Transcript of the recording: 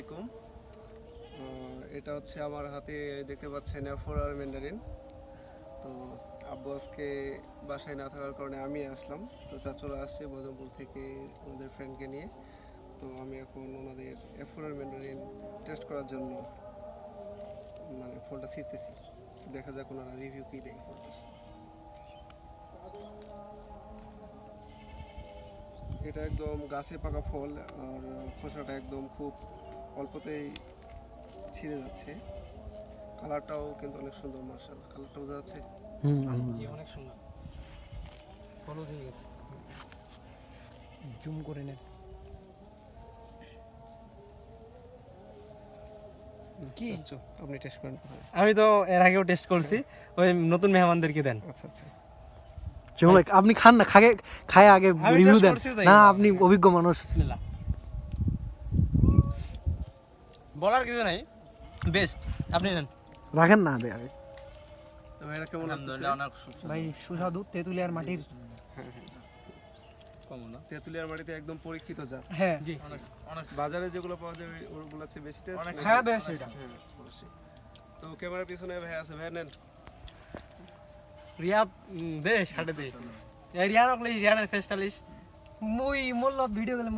আলাইকুম। এটা হচ্ছে আমার হাতে দেখতে পাচ্ছেন ফোর আর ম্যান্ডারিন। তো আব্বু আজকে বাসায় না থাকার কারণে আমি আসলাম। তো চাচুরা আসছে বজমপুর থেকে ওদের ফ্রেন্ডকে নিয়ে। তো আমি এখন ওনাদের ফোর আর ম্যান্ডারিন টেস্ট করার জন্য মানে ফোনটা ছিটতেছি। দেখা যাক ওনারা রিভিউ কী দেয় ফোনটার এটা একদম গাছে পাকা ফল, আর খোসাটা একদম খুব অল্পতেই ছিঁড়ে যাচ্ছে। কালারটাও কিন্তু অনেক সুন্দর মার্শাল কালারটা বোঝা যাচ্ছে। জি অনেক সুন্দর। হয়ে গেছে। জুম করে নেন। কি? আপনি টেস্ট করেন। আমি তো এর আগেও টেস্ট করছি। ওই নতুন মেহমানদেরকে দেন। আচ্ছা আচ্ছা। আপনি খান না খাগে খায় আগে রিভিউ দেন। না আপনি অভিজ্ঞ মানুষ। বিসমিল্লাহ। বলার কিছু নাই। বেস্ট আপনি নেন। রাখেন না আগে আগে। তো এটা কেমন অনেক সুস্বাদু। ভাই সুস্বাদু তেঁতুলিয়ার মাটির। কম না। তেঁতুলিয়ার মাটিতে একদম পরীক্ষিত জাত। হ্যাঁ। অনেক অনেক বাজারে যেগুলো পাওয়া যায় ওগুলো হচ্ছে বেশি টেস্ট অনেক হ্যাঁ বেশ এটা। হ্যাঁ তো ক্যামেরার পিছনে ভাই আছে ভাই নেন। রিয়াদ উম, দে সাড়ে দে। এই অকলে রিয়ানের ফেস্টালিশ মুই মোল্লত ভিডিও গেলে